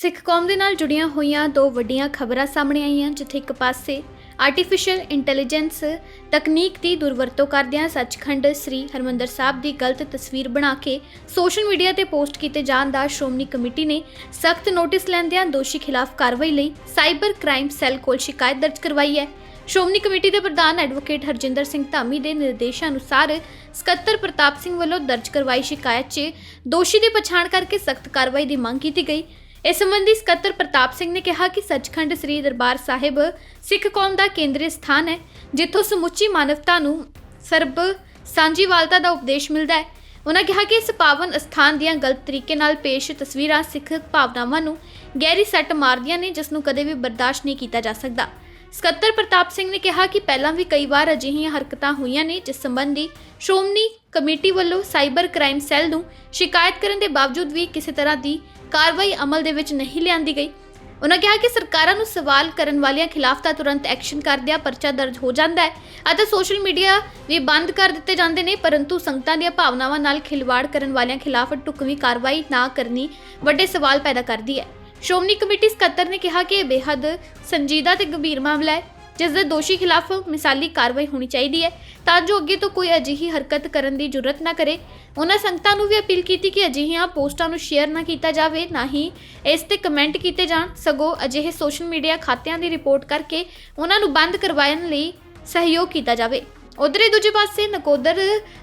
ਸਿੱਖ ਕੌਮ ਦੇ ਨਾਲ ਜੁੜੀਆਂ ਹੋਈਆਂ ਦੋ ਵੱਡੀਆਂ ਖਬਰਾਂ ਸਾਹਮਣੇ ਆਈਆਂ, ਜਿੱਥੇ ਇੱਕ ਪਾਸੇ ਆਰਟੀਫੀਸ਼ੀਅਲ ਇੰਟੈਲੀਜੈਂਸ ਤਕਨੀਕ ਦੀ ਦੁਰਵਰਤੋਂ ਕਰਦਿਆਂ ਸੱਚਖੰਡ ਸ੍ਰੀ ਹਰਮੰਦਰ ਸਾਹਿਬ ਦੀ ਗਲਤ ਤਸਵੀਰ ਬਣਾ ਕੇ ਸੋਸ਼ਲ ਮੀਡੀਆ ਤੇ ਪੋਸਟ ਕੀਤੇ ਜਾਣ ਦਾ ਸ਼੍ਰੋਮਣੀ ਕਮੇਟੀ ਨੇ ਸਖਤ ਨੋਟਿਸ ਲੈਂਦਿਆਂ ਦੋਸ਼ੀ ਖਿਲਾਫ ਕਾਰਵਾਈ ਲਈ ਸਾਈਬਰ ਕ੍ਰਾਈਮ ਸੈੱਲ ਕੋਲ ਸ਼ਿਕਾਇਤ ਦਰਜ ਕਰਵਾਈ ਹੈ। ਸ਼੍ਰੋਮਣੀ ਕਮੇਟੀ ਦੇ ਪ੍ਰਧਾਨ ਐਡਵੋਕੇਟ ਹਰਜਿੰਦਰ ਸਿੰਘ ਧਾਮੀ ਦੇ ਨਿਰਦੇਸ਼ਾਂ ਅਨੁਸਾਰ ਸਕੱਤਰ ਪ੍ਰਤਾਪ ਸਿੰਘ ਵੱਲੋਂ ਦਰਜ ਕਰਵਾਈ ਸ਼ਿਕਾਇਤ 'ਚ ਦੋਸ਼ੀ ਦੀ ਪਛਾਣ ਕਰਕੇ ਸਖਤ ਕਾਰਵਾਈ ਦੀ ਮੰਗ ਕੀਤੀ ਗਈ। ਇਸ ਸੰਬੰਧੀ ਸਕੱਤਰ ਪ੍ਰਤਾਪ ਸਿੰਘ ਨੇ ਕਿਹਾ ਕਿ ਸੱਚਖੰਡ ਸ੍ਰੀ ਦਰਬਾਰ ਸਾਹਿਬ ਸਿੱਖ ਕੌਮ ਦਾ ਕੇਂਦਰੀ ਸਥਾਨ ਹੈ, ਜਿੱਥੋਂ ਸਮੁੱਚੀ ਮਾਨਵਤਾ ਨੂੰ ਸਰਬ ਸਾਂਝੀਵਾਲਤਾ ਦਾ ਉਪਦੇਸ਼ ਮਿਲਦਾ ਹੈ। ਉਹਨਾਂ ਕਿਹਾ ਕਿ ਇਸ ਪਾਵਨ ਸਥਾਨ ਦੀਆਂ ਗਲਤ ਤਰੀਕੇ ਨਾਲ ਪੇਸ਼ ਤਸਵੀਰਾਂ ਸਿੱਖ ਭਾਵਨਾਵਾਂ ਨੂੰ ਗਹਿਰੀ ਸੱਟ ਮਾਰਦੀਆਂ ਨੇ, ਜਿਸ ਨੂੰ ਕਦੇ ਵੀ ਬਰਦਾਸ਼ਤ ਨਹੀਂ ਕੀਤਾ ਜਾ ਸਕਦਾ। ਸਕੱਤਰ ਪ੍ਰਤਾਪ ਸਿੰਘ ਨੇ ਕਿਹਾ ਕਿ ਪਹਿਲਾਂ ਵੀ ਕਈ ਵਾਰ ਅਜਿਹੀਆਂ ਹਰਕਤਾਂ ਹੋਈਆਂ ਨੇ, ਜਿਸ ਸੰਬੰਧੀ ਸ਼੍ਰੋਮਣੀ ਕਮੇਟੀ ਵੱਲੋਂ ਸਾਈਬਰ ਕ੍ਰਾਈਮ ਸੈੱਲ ਨੂੰ ਸ਼ਿਕਾਇਤ ਕਰਨ ਦੇ ਬਾਵਜੂਦ ਵੀ ਕਿਸੇ ਤਰ੍ਹਾਂ ਦੀ ਕਾਰਵਾਈ ਅਮਲ ਦੇ ਵਿੱਚ ਨਹੀਂ ਲਿਆਂਦੀ ਗਈ। ਉਹਨਾਂ ਕਿਹਾ ਕਿ ਸਰਕਾਰਾਂ ਨੂੰ ਸਵਾਲ ਕਰਨ ਵਾਲਿਆਂ ਖਿਲਾਫ ਤਾਂ ਤੁਰੰਤ ਐਕਸ਼ਨ ਕਰਦਿਆਂ ਪਰਚਾ ਦਰਜ ਹੋ ਜਾਂਦਾ ਹੈ ਅਤੇ ਸੋਸ਼ਲ ਮੀਡੀਆ ਵੀ ਬੰਦ ਕਰ ਦਿੱਤੇ ਜਾਂਦੇ ਨੇ, ਪਰੰਤੂ ਸੰਗਤਾਂ ਦੀਆਂ ਭਾਵਨਾਵਾਂ ਨਾਲ ਖਿਲਵਾੜ ਕਰਨ ਵਾਲਿਆਂ ਖਿਲਾਫ ਢੁਕਵੀਂ ਕਾਰਵਾਈ ਨਾ ਕਰਨੀ ਵੱਡੇ ਸਵਾਲ ਪੈਦਾ ਕਰਦੀ ਹੈ। ਸ਼੍ਰੋਮਣੀ ਕਮੇਟੀ ਸਕੱਤਰ ਨੇ ਕਿਹਾ ਕਿ ਇਹ ਬੇਹੱਦ ਸੰਜੀਦਾ ਤੇ ਗੰਭੀਰ ਮਾਮਲਾ ਹੈ, ਜਿਸ ਦੇ ਦੋਸ਼ੀ ਖਿਲਾਫ ਮਿਸਾਲੀ ਕਾਰਵਾਈ ਹੋਣੀ ਚਾਹੀਦੀ ਹੈ। ਤਾਂ ਜੋ ਅੱਗੇ ਤੋਂ ਕੋਈ ਅਜਿਹੀ ਹਰਕਤ ਕਰਨ ਦੀ ਜੁਰਤ ਨਾ ਕਰੇ। ਉਹਨਾਂ ਸੰਗਤਾਂ ਨੂੰ ਵੀ ਅਪੀਲ ਕੀਤੀ ਕਿ ਅਜਿਹੀਆਂ ਪੋਸਟਾਂ ਨੂੰ ਸ਼ੇਅਰ ਨਾ ਕੀਤਾ ਜਾਵੇ, ਨਾ ਹੀ ਇਸ ਤੇ ਕਮੈਂਟ ਕੀਤੇ ਜਾਣ। ਸਗੋਂ ਅਜਿਹੇ ਸੋਸ਼ਲ ਮੀਡੀਆ ਖਾਤਿਆਂ ਦੀ ਰਿਪੋਰਟ ਕਰਕੇ ਉਹਨਾਂ ਨੂੰ ਬੰਦ ਕਰਵਾਉਣ ਲਈ ਸਹਿਯੋਗ ਕੀਤਾ ਜਾਵੇ। ਉਧਰ ਹੀ ਦੂਜੇ ਪਾਸੇ ਨਕੋਦਰ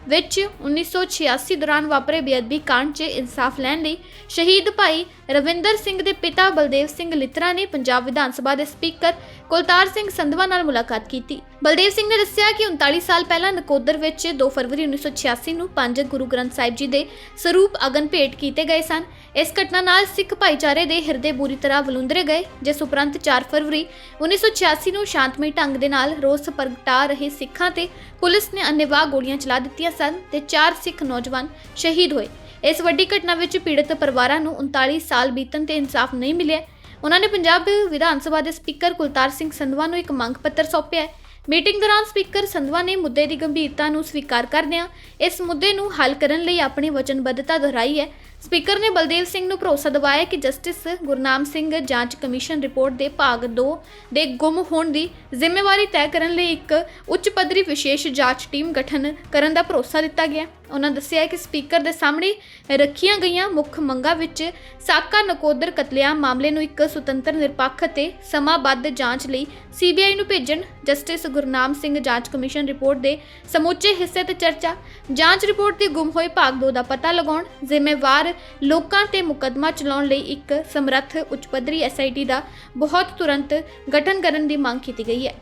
ਵਿੱਚ 1986 ਦੌਰਾਨ ਵਾਪਰੇ ਬੇਅਦਬੀ ਕਾਂਡ 'ਚ ਇਨਸਾਫ ਲੈਣ ਲਈ ਸ਼ਹੀਦ ਭਾਈ ਰਵਿੰਦਰ ਸਿੰਘ ਦੇ ਪਿਤਾ ਬਲਦੇਵ ਸਿੰਘ ਲਿਤਰਾ ਨੇ ਪੰਜਾਬ ਵਿਧਾਨ ਸਭਾ ਦੇ ਸਪੀਕਰ ਕੁਲਤਾਰ ਸਿੰਘ ਸੰਧਵਾ ਨਾਲ ਮੁਲਾਕਾਤ ਕੀਤੀ। ਬਲਦੇਵ ਸਿੰਘ ਨੇ ਦੱਸਿਆ ਕਿ 39 ਸਾਲ ਪਹਿਲਾਂ ਨਕੋਦਰ ਵਿੱਚ 2 ਫਰਵਰੀ 1986 ਨੂੰ ਪੰਜ ਗੁਰੂ ਗ੍ਰੰਥ ਸਾਹਿਬ ਜੀ ਦੇ ਸਰੂਪ ਅਗਨ ਭੇਟ ਕੀਤੇ ਗਏ ਸਨ। ਇਸ ਘਟਨਾ ਨਾਲ ਸਿੱਖ ਭਾਈਚਾਰੇ ਦੇ ਹਿਰਦੇ ਬੁਰੀ ਤਰ੍ਹਾਂ ਵਲੁੰਦਰੇ ਗਏ, ਜਿਸ ਉਪਰੰਤ 4 ਫਰਵਰੀ 1986 ਨੂੰ ਸ਼ਾਂਤਮਈ ਢੰਗ ਦੇ ਨਾਲ ਰੋਸ ਪ੍ਰਗਟਾ ਰਹੇ ਸਿੱਖਾਂ ਤੇ ਪੁਲਿਸ ਨੇ ਅੰਨੇਵਾਹ ਗੋਲੀਆਂ ਚਲਾ ਦਿੱਤੀਆਂ ਸਨ ਤੇ 4 ਸਿੱਖ ਨੌਜਵਾਨ ਸ਼ਹੀਦ ਹੋਏ। ਇਸ ਵੱਡੀ ਘਟਨਾ ਵਿੱਚ ਪੀੜਤ ਪਰਿਵਾਰਾਂ ਨੂੰ 39 ਸਾਲ ਬੀਤਣ ਤੇ ਇਨਸਾਫ ਨਹੀਂ ਮਿਲਿਆ। ਉਹਨਾਂ ਨੇ ਪੰਜਾਬ ਵਿਧਾਨ ਸਭਾ ਦੇ ਸਪੀਕਰ ਕੁਲਤਾਰ ਸਿੰਘ ਸੰਧਵਾ ਨੂੰ ਇੱਕ ਮੰਗ ਪੱਤਰ ਸੌਂਪਿਆ ਹੈ। ਮੀਟਿੰਗ ਦੌਰਾਨ ਸਪੀਕਰ ਸੰਧਵਾ ਨੇ ਮੁੱਦੇ ਦੀ ਗੰਭੀਰਤਾ ਨੂੰ ਸਵੀਕਾਰ ਕਰਦਿਆਂ ਇਸ ਮੁੱਦੇ ਨੂੰ ਹੱਲ ਕਰਨ ਲਈ ਆਪਣੀ ਵਚਨਬੱਧਤਾ ਦੁਹਰਾਈ ਹੈ। ਸਪੀਕਰ ਨੇ ਬਲਦੇਵ ਸਿੰਘ ਨੂੰ ਭਰੋਸਾ ਦਿਵਾਇਆ ਕਿ ਜਸਟਿਸ ਗੁਰਨਾਮ ਸਿੰਘ ਜਾਂਚ ਕਮਿਸ਼ਨ ਰਿਪੋਰਟ ਦੇ ਭਾਗ 2 ਦੇ ਗੁੰਮ ਹੋਣ ਦੀ ਜ਼ਿੰਮੇਵਾਰੀ ਤੈਅ ਕਰਨ ਲਈ ਇੱਕ ਉੱਚ ਪੱਧਰੀ ਵਿਸ਼ੇਸ਼ ਜਾਂਚ ਟੀਮ ਗਠਨ ਕਰਨ ਦਾ ਭਰੋਸਾ ਦਿੱਤਾ ਗਿਆ। ਉਹਨਾਂ ਦੱਸਿਆ ਕਿ ਸਪੀਕਰ ਦੇ ਸਾਹਮਣੇ ਰੱਖੀਆਂ ਗਈਆਂ ਮੁੱਖ ਮੰਗਾਂ ਵਿੱਚ ਸਾਕਾ ਨਕੋਦਰ ਕਤਲੇਆਮ ਮਾਮਲੇ ਨੂੰ ਇੱਕ ਸੁਤੰਤਰ ਨਿਰਪੱਖ ਅਤੇ ਸਮਾਬੱਧ ਜਾਂਚ ਲਈ ਸੀਬੀਆਈ ਨੂੰ ਭੇਜਣ, ਜਸਟਿਸ ਗੁਰਨਾਮ ਸਿੰਘ ਜਾਂਚ ਕਮਿਸ਼ਨ ਰਿਪੋਰਟ ਦੇ ਸਮੁੱਚੇ ਹਿੱਸੇ ਤੇ ਚਰਚਾ। ਜਾਂਚ ਰਿਪੋਰਟ ਦੇ ਗੁੰਮ ਹੋਏ ਭਾਗ 2 ਦਾ ਪਤਾ ਲਗਾਉਣ, ਜ਼ਿੰਮੇਵਾਰ ਲੋਕਾਂ ਤੇ ਮੁਕੱਦਮਾ ਚਲਾਉਣ ਲਈ ਇੱਕ ਸਮਰੱਥ ਉੱਚ ਪੱਧਰੀ ਐਸਆਈਟੀ ਦਾ ਬਹੁਤ ਤੁਰੰਤ ਗਠਨ ਕਰਨ ਦੀ ਮੰਗ ਕੀਤੀ ਗਈ ਹੈ।